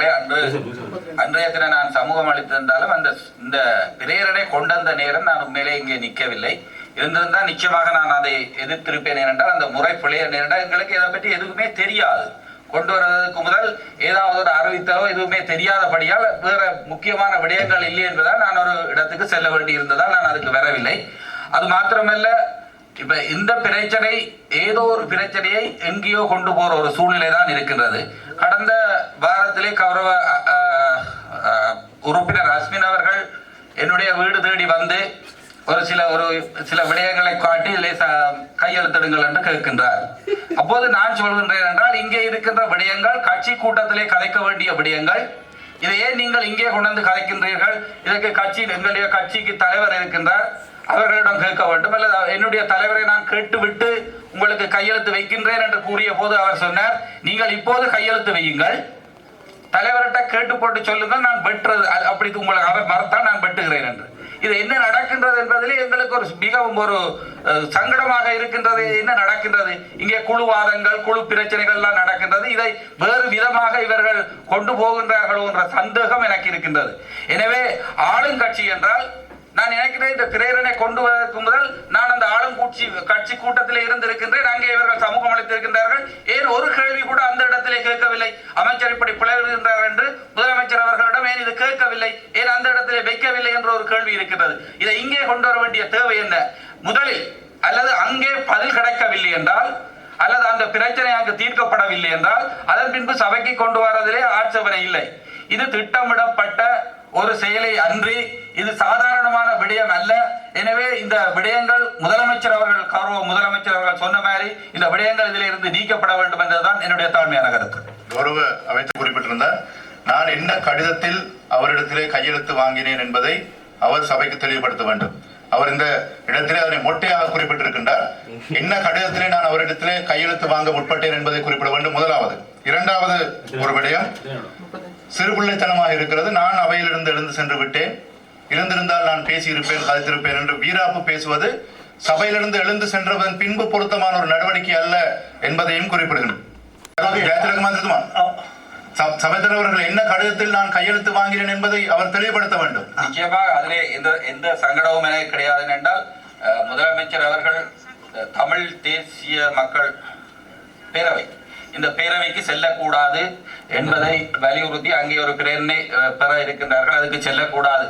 அவர்களே அன்று அன்றைய தினம் நான் சமூகம் அளித்திருந்தாலும் அந்த இந்த பிரேரணை கொண்டந்த நேரம் நான் உண்மையிலே இங்கே நிற்கவில்லை. இருந்திருந்தால் நிச்சயமாக நான் அதை எதிர்த்திருப்பேன் ஏனென்றால் அந்த முறை பிழைய நேரண்டால் எங்களுக்கு இதை பற்றி எதுவுமே தெரியாது. கொண்டு வருவதற்கு முதல் ஏதாவது ஒரு அறிவித்தலோ எதுவுமே தெரியாதபடியால் வேற முக்கியமான விடயங்கள் இல்லை என்பதால் நான் ஒரு இடத்துக்கு செல்ல வேண்டி இருந்ததால் நான் அதுக்கு வரவில்லை. அது மாத்திரமல்ல இப்ப இந்த பிரச்சனை ஏதோ ஒரு பிரச்சனையை எங்கேயோ கொண்டு போற ஒரு சூழ்நிலை தான் இருக்கின்றது. கடந்த வாரத்திலே கௌரவ உறுப்பினர் அஸ்மின் அவர்கள் என்னுடைய வீடு தேடி வந்து ஒரு சில ஒரு சில விடயங்களை காட்டி லேசா கையெழுத்திடுங்கள் என்று கேட்கின்றார். அப்போது நான் சொல்கின்றேன் என்றால் இங்கே இருக்கின்ற விடயங்கள் கட்சி கூட்டத்திலே கலைக்க வேண்டிய விடயங்கள் இதையே நீங்கள் இங்கே கொண்டு வந்து கலைக்கின்றீர்கள். இதற்கு கட்சி எங்களுடைய கட்சிக்கு தலைவர் இருக்கின்றார். அவர்களிடம் கேட்க வேண்டும். அல்லது என்னுடைய தலைவரை நான் கேட்டுவிட்டு உங்களுக்கு கையெழுத்து வைக்கின்றேன் என்று கூறிய போது அவர் சொன்னார் நீங்கள் இப்போது கையெழுத்து வையுங்கள். தலைவர்கிட்ட கேட்டு போட்டு சொல்லுங்கள் நான் பெற்றது அப்படி உங்களை அவர் மறுத்தால் நான் வெட்டுகிறேன் என்று. இது என்ன நடக்கின்றது என்பதிலே எங்களுக்கு ஒரு மிகவும் ஒரு சங்கடமாக இருக்கின்றது. என்ன நடக்கின்றது? இங்கே குழுவாதங்கள் குழு பிரச்சனைகள்லாம் நடக்கின்றது. இதை வேறு விதமாக இவர்கள் கொண்டு போகின்றார்களோ என்ற சந்தேகம் எனக்கு இருக்கின்றது. எனவே ஆளுங்கட்சி என்றால் நான் நினைக்கிறேன் இந்த திரையரனை கொண்டு வருவதற்கு முதல் நான் அந்த ஆளும் கூட்சி கட்சி கூட்டத்தில் இருந்திருக்கின்றேன். அங்கே இவர்கள் சமூகம் அளித்திருக்கின்றார்கள். ஏன் ஒரு கேள்வி கூட அந்த இடத்திலே கேட்கவில்லை. அமைச்சர் இப்படி பிளவுகின்றார் என்று முதலமைச்சர் அவர்களிடம் ஏன் இது கேட்கவில்லை? ஏன் அந்த இடத்திலே வைக்கவில்லை என்ற ஒரு கேள்வி இருக்கின்றது. இதை இங்கே கொண்டு வர வேண்டிய தேவை என்ன? முதலில் அல்லது அங்கே பதில் கிடைக்கவில்லை என்றால் அல்லது அந்த பிரச்சனை அங்கு தீர்க்கப்படவில்லை என்றால் அதன் பின்பு சபைக்கு கொண்டு வரதிலே ஆட்சேபனை இல்லை. இது திட்டமிடப்பட்ட ஒரு செயலை அன்றி இது சாதாரணமான விடயம் அல்ல. எனவே இந்த விடயங்கள் முதலமைச்சர் அவர்கள் கௌரவ முதலமைச்சர் அவர்கள் சொன்ன மாதிரி இந்த விடயங்கள் இதில் இருந்து நீக்கப்பட வேண்டும் என்பதுதான் என்னுடைய தாழ்மையான கருத்து. கௌரவ அமைச்சர் குறிப்பிட்டிருந்தார் நான் என்ன கடிதத்தில் அவரிடத்திலே கையெழுத்து வாங்கினேன் என்பதை அவர் சபைக்கு தெளிவுபடுத்த வேண்டும். அவர் இந்த இடத்திலே அதனை மொட்டையாக குறிப்பிட்டிருக்கின்றார். என்ன கடிதத்திலே நான் அவரிடத்திலே கையெழுத்து வாங்க முற்பட்டேன் என்பதை குறிப்பிட வேண்டும். முதலாவது இரண்டாவது ஒரு விடயம். சிறுபிள்ளைத்தனமாக இருக்கிறது. நான் அவையிலிருந்து எழுந்து சென்று விட்டேன். இருந்திருந்தால் நான் பேசியிருப்பேன் கதைத்திருப்பேன் என்று வீராப்பு பேசுவது சபையிலிருந்து எழுந்து சென்றதன் பின்பு பொருத்தமான ஒரு நடவடிக்கை அல்ல என்பதையும் குறிப்பிடுகிறேன் ஜெயதிலகுமார் திருத்துமா ச- சபைத் தலைவர்கள் என்ன கடிதத்தில் நான் கையெழுத்து வாங்கினேன் என்பதை அவர் தெளிவுபடுத்த வேண்டும். நிச்சயமாக அதிலே எந்த எந்த சங்கடமும் எனக்கு கிடையாது என்றால் முதலமைச்சர் அவர்கள் தமிழ் தேசிய மக்கள் பேரவை இந்த பேரவைக்கு செல்லக்கூடாது என்பதை வலியுறுத்தி அங்கே ஒரு பிரேரணை பெற இருக்கின்றார்கள். அதுக்கு செல்லக்கூடாது.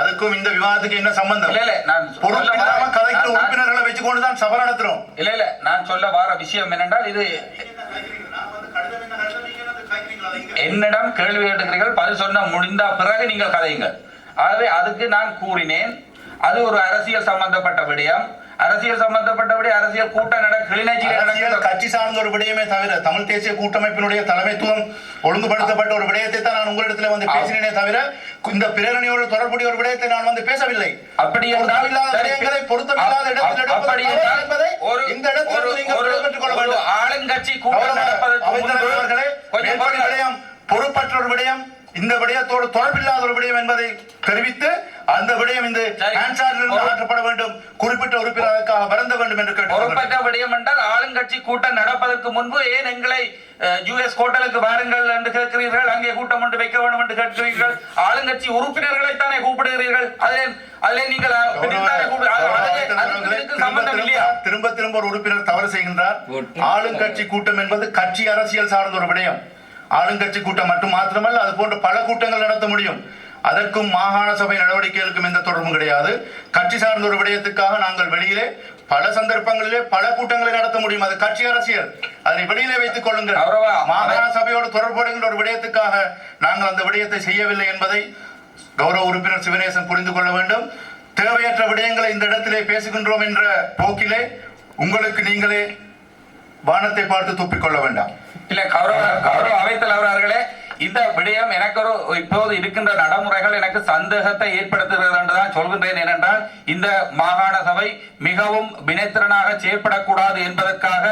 அதுக்கும் இந்த விவாதத்துக்கு என்ன சம்பந்தம்? இல்ல இல்ல நான் நான்- உறுப்பினர்களை வச்சுக்கொண்டு தான் சபை நடத்துறோம். இல்ல இல்ல நான் சொல்ல வர விஷயம் என்னென்றால் இது என்னிடம் கேள்வி கேட்டுக்கிறீர்கள் பதில் சொன்ன முடிந்த பிறகு நீங்கள் கதையுங்கள். ஆகவே அதுக்கு நான் கூறினேன். அது ஒரு அரசியல் சம்பந்தப்பட்ட விடயம். அரசியல் சம்பந்தப்பட்ட விடயம் அரசியல் கூட்டம் நட கிளிநொச்சியில் அரசியல் நடக்கிற கட்சி சார்ந்த ஒரு விடயமே தவிர தமிழ் தேசிய கூட்டமைப்பினுடைய தலைமைத்துவம் ஒழுங்குபடுத்தப்பட்ட ஒரு விடயத்தை தான் நான் உங்களிடத்துல வந்து பேசினேனே தவிர இந்த பிரேரணையோடு தொடர்புடைய ஒரு விடயத்தை நான் வந்து பேசவில்லை. அப்படி என்றால் பொருத்தமில்லாத இடத்தில் என்பதை ஒரு இந்த இடத்தில் நீங்கள் ஒரு- விடைபெற்றுக் கொள்ள ஒரு வேண்டும். ஆளுங்கட்சி கூட்டம் நடப்பதற்கு பொறுப்பற்ற ஒரு விடயம் இந்த விடயத்தோடு தொடர்பில்லாத ஒரு விடயம் என்பதை தெரிவித்து அந்த விடயம் இந்த மாற்றப்பட வேண்டும். குறிப்பிட்ட உறுப்பினருக்காக வருந்த வேண்டும் என்று பொறுப்பற்ற விடயம் என்றால் ஆளுங்கட்சி கூட்டம் நடப்பதற்கு முன்பு ஏன் எங்களை யுஎஸ் கோட்டலுக்கு வாருங்கள் என்று கேட்கிறீர்கள்? அங்கே கூட்டம் ஒன்று வைக்க வேண்டும் என்று கேட்கிறீர்கள். ஆளுங்கட்சி உறுப்பினர்களை தானே கூப்பிடுகிறீர்கள்? அதிலே அதிலே நீங்கள் திரும்ப திரும்ப ஒரு உறுப்பினர் தவறு செய்கின்றார். ஆளுங்கட்சி கூட்டம் என்பது கட்சி அரசியல் சார்ந்த ஒரு விடயம். ஆளுங்கட்சி கூட்டம் மட்டும் மாத்திரமல்ல அது போன்ற பல கூட்டங்கள் நடத்த முடியும். அதற்கும் மாகாண சபை நடவடிக்கைகளுக்கும் எந்த தொடர்பும் கிடையாது. கட்சி சார்ந்த ஒரு விடயத்துக்காக நாங்கள் வெளியிலே பல சந்தர்ப்பங்களிலே பல கூட்டங்களை நடத்த முடியும். அது கட்சி அரசியல். அதனை வெளியிலே வைத்துக் கொள்ளுங்கள். மாகாண சபையோடு தொடர்புடைகின்ற ஒரு விடயத்துக்காக நாங்கள் அந்த விடயத்தை செய்யவில்லை என்பதை கௌரவ உறுப்பினர் சிவனேசன் புரிந்து கொள்ள வேண்டும். தேவையற்ற விடயங்களை இந்த இடத்திலே பேசுகின்றோம் என்ற போக்கிலே உங்களுக்கு நீங்களே வானத்தை பார்த்து துப்பிக் கொள்ள வேண்டாம். இல்ல கௌரவ கௌரவ அவைத்தலைவர் அவர்களே இந்த விடயம் எனக்கு ஒரு இப்போது இருக்கின்ற நடைமுறைகள் எனக்கு சந்தேகத்தை ஏற்படுத்துகிறது என்றுதான் சொல்கின்றேன். ஏனென்றால் இந்த மாகாண சபை மிகவும் வினைத்திறனாக செயற்படக்கூடாது என்பதற்காக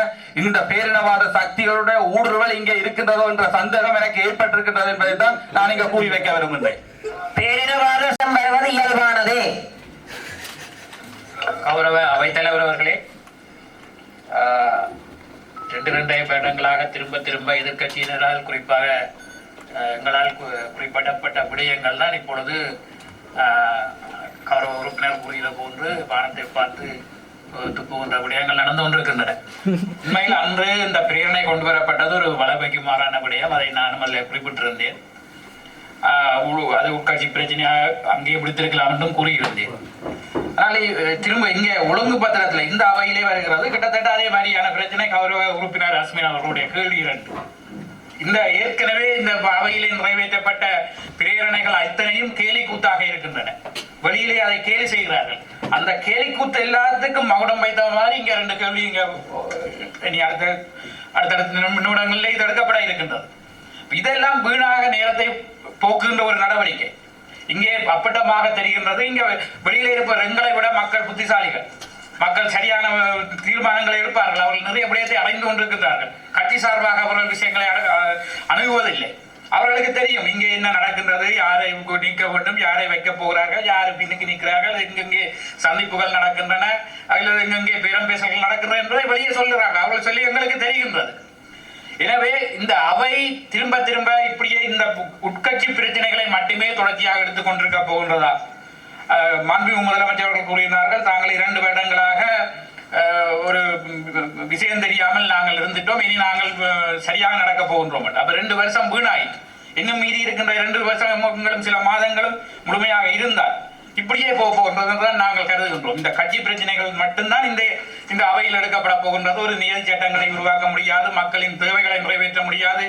இந்த பேரினவாத சக்திகளுடைய ஊடுருவல் இங்கே இருக்கின்றதோ என்ற சந்தேகம் எனக்கு ஏற்பட்டிருக்கின்றது என்பதை தான் நான் இங்க கூறி வைக்க விரும்புகின்றேன். பேரினவாதம் வருவது இயல்பானதே. கௌரவ அவைத்தலைவர் அவர்களே ரெண்டு ரெண்டே வருடங்களாக திரும்ப திரும்ப எதிர்க்கட்சியினரால் குறிப்பாக எங்களால் குறிப்பிடப்பட்ட விடயங்கள் தான் இப்பொழுது கௌரவ உறுப்பினர் கூறியது போன்று வானத்தை பார்த்து துப்புகின்ற விடயங்கள் நடந்து கொண்டிருக்கின்றன. உண்மையில் அன்று இந்த பிரேரணை கொண்டு வரப்பட்டது ஒரு வளமைக்கு மாறான விடயம். அதை நானும் அதில் குறிப்பிட்டிருந்தேன். அது உட்கட்சி பிரச்சனையாக அங்கேயே பிடித்திருக்கலாம் என்றும் கூறியிருந்தேன். அதனால திரும்ப இங்கே ஒழுங்கு பத்திரத்துல இந்த அவையிலே வருகிறது. கிட்டத்தட்ட அதே மாதிரியான பிரச்சனை கௌரவ உறுப்பினர் அஸ்மின் அவர்களுடைய கேள்வி இரண்டு. இந்த ஏற்கனவே இந்த அவையிலே நிறைவேற்றப்பட்ட பிரேரணைகள் அத்தனையும் கேலி கூத்தாக இருக்கின்றன. வெளியிலே அதை கேலி செய்கிறார்கள். அந்த கேலி கூத்து எல்லாத்துக்கும் மகுடம் வைத்த மாதிரி இங்க ரெண்டு கேள்வி இங்க இனி அடுத்த அடுத்தடுத்த நிமிடங்களில் இது எடுக்கப்பட இருக்கின்றது. இதெல்லாம் வீணாக நேரத்தை போக்குகின்ற ஒரு நடவடிக்கை. இங்கே அப்பட்டமாக தெரிகின்றது. இங்க வெளியில இருப்ப எங்களை விட மக்கள் புத்திசாலிகள். மக்கள் சரியான தீர்மானங்களை எடுப்பார்கள். அவர்கள் நிறைய விடயத்தை அடைந்து கொண்டிருக்கின்றார்கள். கட்சி சார்பாக அவர்கள் விஷயங்களை அணு- அணுகுவதில்லை. அவர்களுக்கு தெரியும் இங்கே என்ன நடக்கின்றது யாரை நீக்க வேண்டும் யாரை வைக்க போகிறார்கள் யார் பின்னுக்கு நிற்கிறார்கள் எங்கெங்கே சந்திப்புகள் நடக்கின்றன அல்லது எங்கெங்கே பேரம் பேசல்கள் நடக்கின்றன என்பதை வெளியே சொல்லுறாங்க அவர்கள் சொல்லி எங்களுக்கு தெரிகின்றது. எனவே இந்த அவை திரும்ப திரும்ப இப்படியே இந்த உட்கட்சி பிரச்சனைகளை மட்டுமே தொடர்ச்சியாக எடுத்துக் கொண்டிருக்க போகின்றதா? மாண்பு முதலமைச்சர் அவர்கள் கூறினார்கள் தாங்கள் இரண்டு வருடங்களாக ஒரு விஷயம் தெரியாமல் நாங்கள் இருந்துட்டோம். இனி நாங்கள் சரியாக நடக்க போகின்றோம். அப்ப ரெண்டு வருஷம் வீணாயிற்று. இன்னும் மீதி இருக்கின்ற இரண்டு வருஷங்களும் சில மாதங்களும் முழுமையாக இருந்தால் இப்படியே போக போகின்றது தான் நாங்கள் கருதுகின்றோம். இந்த கட்சி பிரச்சனைகள் மட்டும்தான் இந்த இந்த அவையில் எடுக்கப்பட போகின்றது. ஒரு நியதி சட்டங்களை உருவாக்க முடியாது மக்களின் தேவைகளை நிறைவேற்ற முடியாது.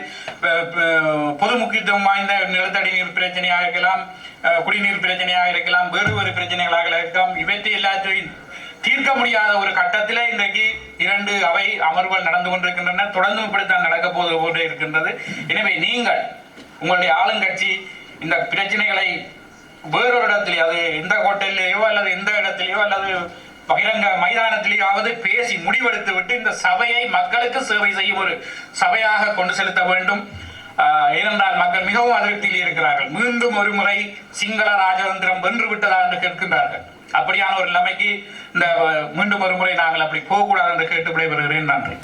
பொது முக்கியத்துவம் வாய்ந்த நிலத்தடி நீர் பிரச்சனையாக இருக்கலாம் குடிநீர் பிரச்சனையாக இருக்கலாம் வேறு வேறு பிரச்சனைகளாக இருக்கலாம். இவற்றை எல்லாத்தையும் தீர்க்க முடியாத ஒரு கட்டத்திலே இன்றைக்கு இரண்டு அவை அமர்வுகள் நடந்து கொண்டிருக்கின்றன. தொடர்ந்து இப்படித்தான் நடக்க போது போன்று இருக்கின்றது. எனவே நீங்கள் உங்களுடைய ஆளுங்கட்சி இந்த பிரச்சனைகளை வேறொரு இடத்திலேயோ அது எந்த ஹோட்டல்லையோ அல்லது எந்த இடத்திலேயோ அல்லது பகிரங்க மைதானத்திலேயாவது பேசி முடிவெடுத்து விட்டு இந்த சபையை மக்களுக்கு சேவை செய்யும் ஒரு சபையாக கொண்டு செலுத்த வேண்டும். ஏனென்றால் மக்கள் மிகவும் அதிருப்தியில் இருக்கிறார்கள். மீண்டும் ஒரு முறை சிங்கள ராஜதந்திரம் வென்று விட்டதா என்று கேட்கின்றார்கள். அப்படியான ஒரு நிலைமைக்கு இந்த மீண்டும் ஒரு முறை நாங்கள் அப்படி போகக்கூடாது என்று கேட்டு விடைபெறுகிறேன். நன்றி.